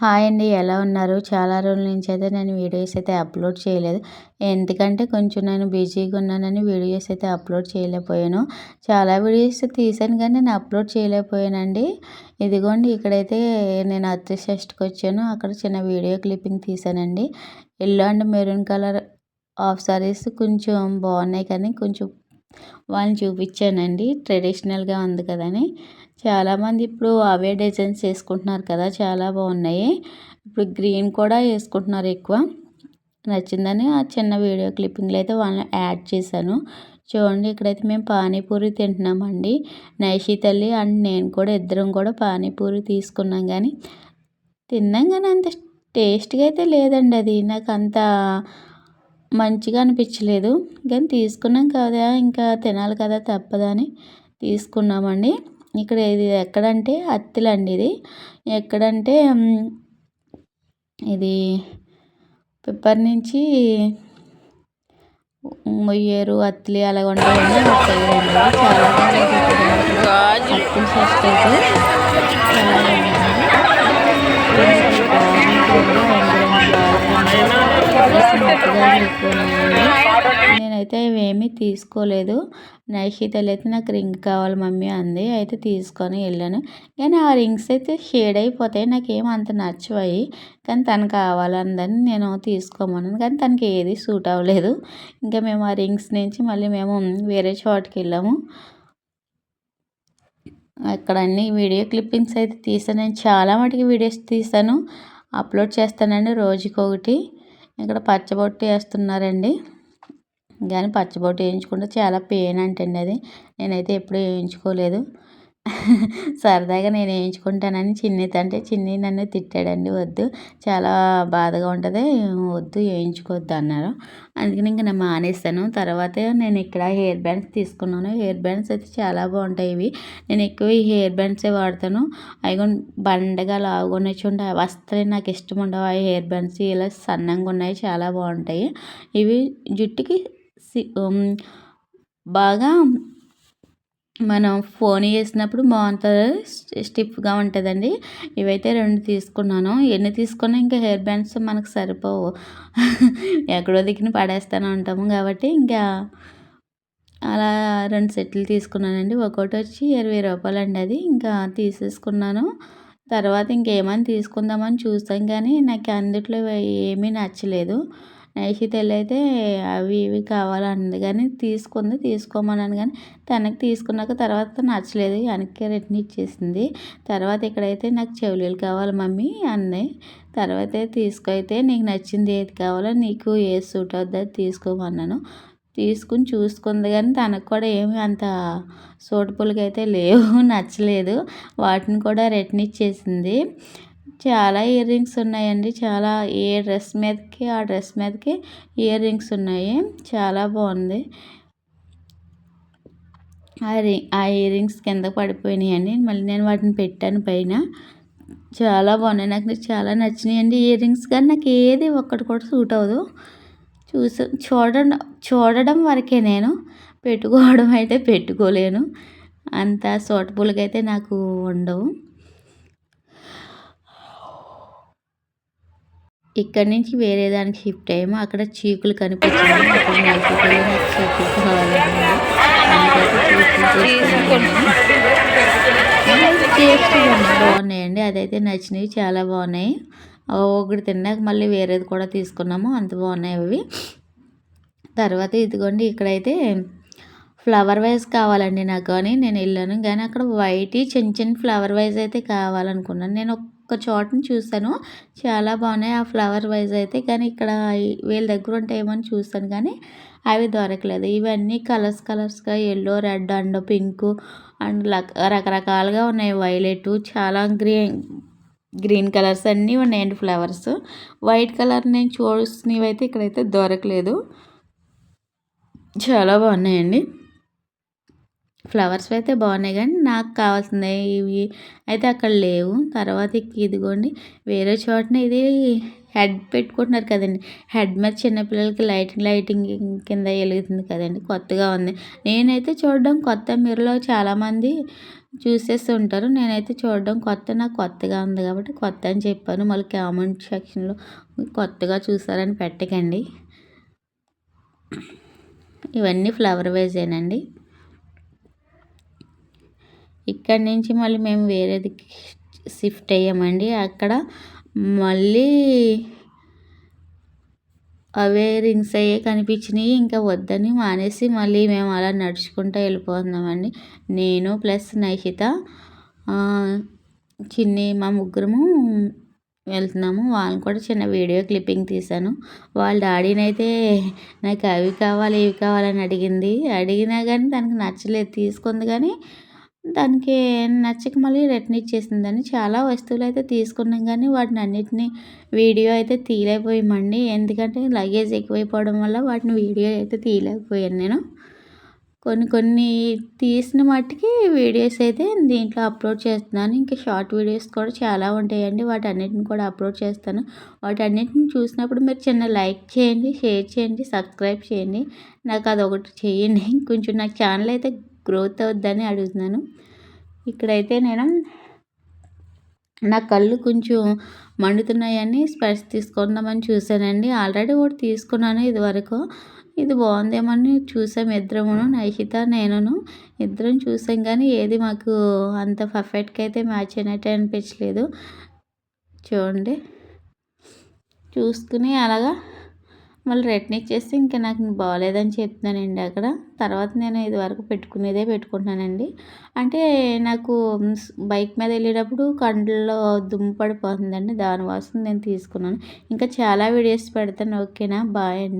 Hi అండి ఎలా ఉన్నారు? చాలా రోజుల నుంచి అయితే నేను వీడియోస్ అయితే అప్లోడ్ చేయలేదు. ఎందుకంటే కొంచెం నేను బిజీగా ఉన్నానని వీడియోస్ అయితే అప్లోడ్ చేయలేకపోయాను. చాలా వీడియోస్ తీసాను కానీ నేను అప్లోడ్ చేయలేకపోయానండి. ఇదిగోండి ఇక్కడైతే నేను అత్యశ్రేష్ఠకి వచ్చాను. అక్కడ చిన్న video clipping తీసానండి yellow and maroon colour of saris కొంచెం బాగున్నాయి కానీ కొంచెం వాళ్ళని చూపించానండి. ట్రెడిషనల్గా ఉంది కదని. చాలామంది ఇప్పుడు అవే డిజైన్స్ వేసుకుంటున్నారు కదా చాలా బాగున్నాయి. ఇప్పుడు గ్రీన్ కూడా వేసుకుంటున్నారు ఎక్కువ. నచ్చిందని ఆ చిన్న వీడియో క్లిప్పింగ్లో అయితే వాళ్ళని యాడ్ చేశాను. చూడండి ఇక్కడైతే మేము పానీపూరి తింటున్నామండి. నైషి తల్లి అండ్ నేను కూడా ఇద్దరం కూడా పానీపూరి తీసుకున్నాం కానీ తిన్నాం కానీ అంత టేస్ట్గా అయితే లేదండి అది. నాకు అంత మంచిగా అనిపించలేదు. కానీ తీసుకున్నాం కదా ఇంకా తినాలి కదా తప్పదని తీసుకున్నామండి. ఇక్కడ ఇది ఎక్కడంటే అత్తిలండి ఇది. ఎక్కడంటే ఇది పిప్పర్ నుంచి మొయ్యేరు అత్తిలి అలాగ ఉంటాయండి చాలా అత్తిలి నేనైతే ఇవేమీ తీసుకోలేదు. నైషితలు అయితే నాకు రింగ్ కావాలి మమ్మీ అంది. అయితే తీసుకొని వెళ్ళాను. కానీ ఆ రింగ్స్ అయితే షేడ్ అయిపోతాయి. నాకేం అంత నచ్చవాయి. కానీ తను కావాలందని నేను తీసుకోమన్నాను. కానీ తనకి ఏది సూట్ అవ్వలేదు. ఇంకా మేము ఆ రింగ్స్ నుంచి మళ్ళీ మేము వేరే చోటుకి వెళ్ళాము. అక్కడ అన్ని వీడియో క్లిప్పింగ్స్ అయితే తీసాను. నేను చాలా మటుకు వీడియోస్ తీసాను. అప్లోడ్ చేస్తానండి రోజుకొకటి. ఇక్కడ పచ్చబొట్టు వేస్తున్నారండి. కానీ పచ్చబొట్టు వేయించుకుంటే చాలా పెయిన్ అంటండి అది. నేనైతే ఎప్పుడూ వేయించుకోలేదు. సరదాగా నేను వేయించుకుంటానని చిన్ని అంటే చిన్ని నన్ను తిట్టాడండి వద్దు. చాలా బాధగా ఉంటుంది. వద్దు వేయించుకోవద్దు అన్నారు. అందుకని ఇంకా నేను మానేస్తాను. తర్వాత నేను ఇక్కడ హెయిర్ బ్యాండ్స్ తీసుకున్నాను. హెయిర్ బ్యాండ్స్ అయితే చాలా బాగుంటాయి ఇవి. నేను ఎక్కువ ఈ హెయిర్ బ్యాండ్సే వాడతాను. అవి బండగా లావుగా చూడండి. వస్తాయి నాకు ఇష్టం ఉండవు. ఆ హెయిర్ బ్యాండ్స్ ఇలా సన్నంగా ఉన్నాయి. చాలా బాగుంటాయి. ఇవి జుట్టుకి బాగా మనం ఫోన్ చేసినప్పుడు బాగుంటుంది స్టిఫ్గా ఉంటుందండి. ఇవైతే రెండు తీసుకున్నాను. ఎన్ని తీసుకున్నా ఇంకా హెయిర్ బ్యాండ్స్ మనకు సరిపోవు. ఎక్కడో దిక్కున పడేస్తూనే ఉంటాము కాబట్టి ఇంకా అలా రెండు సెట్లు తీసుకున్నానండి. ఒకటి వచ్చి ఇరవై రూపాయలు అండి అది. ఇంకా తీసేసుకున్నాను. తర్వాత ఇంకేమైనా తీసుకుందామని చూసాం కానీ నాకు అందుట్లో ఏమీ నచ్చలేదు. నైషితల్లి అయితే అవి ఇవి కావాలన్నది. కానీ తీసుకుంది తీసుకోమన్నాను కానీ తనకి తీసుకున్నాక తర్వాత నచ్చలేదు. వెనక్కి రిటర్న్ ఇచ్చేసింది. తర్వాత ఇక్కడైతే నాకు చెవులీలు కావాలి మమ్మీ అంది. తర్వాత తీసుకో అయితే నీకు నచ్చింది ఏది కావాలో నీకు ఏ సూట్ అవుతుందో తీసుకోమన్నాను. తీసుకుని చూసుకుంది కానీ తనకు కూడా ఏమి అంత సూటబుల్గా అయితే లేవు నచ్చలేదు. వాటిని కూడా రిటర్న్ ఇచ్చేసింది. చాలా ఇయర్ రింగ్స్ ఉన్నాయండి. చాలా ఏ డ్రెస్ మీదకి ఆ డ్రెస్ మీదకి ఇయర్ రింగ్స్ ఉన్నాయి. చాలా బాగుంది. ఆ రింగ్ ఆ ఇయర్ రింగ్స్ కింద పడిపోయినాయండి. మళ్ళీ నేను వాటిని పెట్టాను పైన. చాలా బాగున్నాయి. నాకు చాలా నచ్చినాయండి ఇయర్ రింగ్స్ కానీ నాకు ఏది ఒక్కటి కూడా సూట్ అవ్వదు. చూసి చూడడం చూడడం వరకే నేను పెట్టుకోవడం అయితే పెట్టుకోలేను. అంత సూటబుల్గా అయితే నాకు ఉండవు. ఇక్కడ నుంచి వేరే దానికి షిఫ్ట్ అయ్యాము. అక్కడ చీకులు కనిపించాయి. బాగున్నాయండి. అదైతే నచ్చినవి చాలా బాగున్నాయి. ఒకటి తిన్నాక మళ్ళీ వేరేది కూడా తీసుకున్నాము. అంత బాగున్నాయి అవి. తర్వాత ఇదిగోండి ఇక్కడైతే ఫ్లవర్ వైజ్ కావాలండి నాకు. కానీ నేను వెళ్ళాను. కానీ అక్కడ వైట్ చిన్న చిన్న ఫ్లవర్ వైజ్ అయితే కావాలనుకున్నాను. నేను ఒక చోటని చూశాను. చాలా బాగున్నాయి. ఆ ఫ్లవర్ వైజ్ అయితే. కానీ ఇక్కడ వీళ్ళ దగ్గర ఉంటాయేమో అని చూసాను కానీ అవి దొరకలేదు. ఇవన్నీ colours కలర్స్గా yellow red and pink and రకరకాలుగా ఉన్నాయి. వైలెట్ చాలా గ్రీన్ గ్రీన్ కలర్స్ అన్నీ ఉన్నాయండి ఫ్లవర్స్. వైట్ కలర్ నేను చూసినవి అయితే ఇక్కడైతే దొరకలేదు. చాలా బాగున్నాయండి. ఫ్లవర్స్ అయితే బాగున్నాయి కానీ నాకు కావాల్సింది ఇవి అయితే అక్కడ లేవు. తర్వాత ఇదిగోండి వేరే చోటన ఇది హెడ్ పెట్టుకుంటున్నారు కదండి. హెడ్ మీద చిన్నపిల్లలకి లైటింగ్ లైటింగ్ కింద వెలుగుతుంది కదండి. కొత్తగా ఉంది. నేనైతే చూడడం కొత్త మీరులో చాలామంది చూసేసి ఉంటారు. నేనైతే చూడడం కొత్త నాకు కొత్తగా ఉంది కాబట్టి కొత్త అని చెప్పాను. మళ్ళీ కామెంట్ సెక్షన్లో కొత్తగా చూసారని పెట్టకండి. ఇవన్నీ ఫ్లవర్ వేజేనండి ఇక్కడి నుంచి మళ్ళీ మేము వేరేది షిఫ్ట్ అయ్యామండి. అక్కడ మళ్ళీ అవే రింగ్స్ అయ్యే కనిపించినాయి. ఇంకా వద్దని మానేసి మళ్ళీ మేము అలా నడుచుకుంటూ వెళ్ళిపోతున్నామండి. నేను ప్లస్ నైషిత చిన్ని మా ముగ్గురము వెళ్తున్నాము. వాళ్ళని కూడా చిన్న వీడియో క్లిప్పింగ్ తీశాను. వాళ్ళ డాడీని అయితే నాకు అవి కావాలి ఇవి కావాలని అడిగింది. అడిగినా కానీ దానికి నచ్చలేదు. తీసుకుంది కానీ దానికి నచ్చక మళ్ళీ రిటర్న్ ఇచ్చేసిందని చాలా వస్తువులు అయితే తీసుకున్నాం కానీ వాటిని అన్నిటినీ వీడియో అయితే తీయలేకపోయామండి. ఎందుకంటే లగేజ్ ఎక్కువైపోవడం వల్ల వాటిని వీడియో అయితే తీయలేకపోయాను నేను. కొన్ని కొన్ని తీసిన మట్టుకి వీడియోస్ అయితే దీంట్లో అప్లోడ్ చేస్తున్నాను. ఇంకా షార్ట్ వీడియోస్ కూడా చాలా ఉంటాయండి. వాటి అన్నిటిని కూడా అప్లోడ్ చేస్తాను. వాటి అన్నిటిని చూసినప్పుడు మీరు చిన్న లైక్ చేయండి షేర్ చేయండి సబ్స్క్రైబ్ చేయండి. నాకు అదొకటి చేయండి. కొంచెం నాకు ఛానల్ అయితే గ్రోత్ అవుద్దని అడుగుతున్నాను. ఇక్కడైతే నేను నా కళ్ళు కొంచెం మండుతున్నాయని స్పెట్స్ తీసుకుందామని చూశానండి. ఆల్రెడీ ఒకటి తీసుకున్నాను ఇదివరకు. ఇది బాగుందేమని చూసాం ఇద్దరమును నైషిత నేనును. ఇద్దరం చూసాం కానీ ఏది మాకు అంత పర్ఫెక్ట్గా అయితే మ్యాచ్ అయినట్టు అనిపించలేదు. చూడండి. చూసుకుని అలాగా మళ్ళీ రిటర్న్ ఇచ్చేస్తే ఇంకా నాకు బాగాలేదని చెప్తున్నానండి అక్కడ. తర్వాత నేను ఇది వరకు పెట్టుకునేదే పెట్టుకుంటున్నానండి. అంటే నాకు బైక్ మీద వెళ్ళేటప్పుడు కండ్లలో దుమ్ము పడిపోతుందండి. వాసన నేను తీసుకున్నాను. ఇంకా చాలా వీడియోస్ పెడతాను. ఓకేనా? బాయ్ అండి.